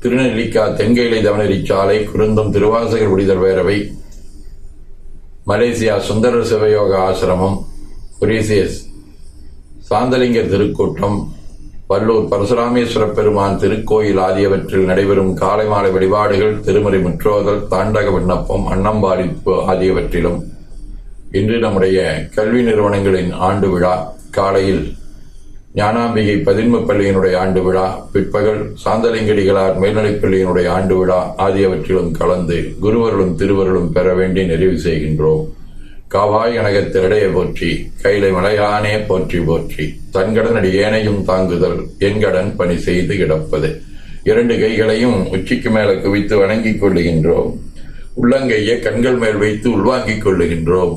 திருநெல்லிக்கா தென்கையிலை தவணரி சாலை குருந்தம் திருவாசகர் விடுதல் பேரவை மலேசியா சுந்தர சிவயோக ஆசிரமம் ஒரிசியஸ் சாந்தலிங்க திருக்கூட்டம் வல்லூர் பரசுராமேஸ்வர பெருமான் திருக்கோயில் ஆகியவற்றில் நடைபெறும் காலை மாலை வழிபாடுகள் திருமறை முற்றோதல் தாண்டக விண்ணப்பம் அன்னம்பாடிப்பு ஆகியவற்றிலும் இன்று நம்முடைய கல்வி நிறுவனங்களின் ஆண்டு விழா காலையில் ஞானாம்பிகை பதின்ம பள்ளியினுடைய ஆண்டு விழா பிற்பகல் சாந்தலிங்கடிகளார் மேல்நிலைப் பள்ளியினுடைய ஆண்டு விழா ஆகியவற்றிலும் கலந்து குருவர்களும் திருவர்களும் பெற வேண்டி நிறைவு செய்கின்றோம். காவாய் கனகத்திரடைய போற்றி கைலை மலையானே போற்றி போற்றி தன்கடன் ஏனையும் தாங்குதல் என்கடன் பணி செய்து கிடப்பது. இரண்டு கைகளையும் உச்சிக்கு மேல குவித்து வணங்கிக் கொள்ளுகின்றோம். உள்ளங்கையை கண்கள் மேல் வைத்து உள்வாங்கிக் கொள்ளுகின்றோம்.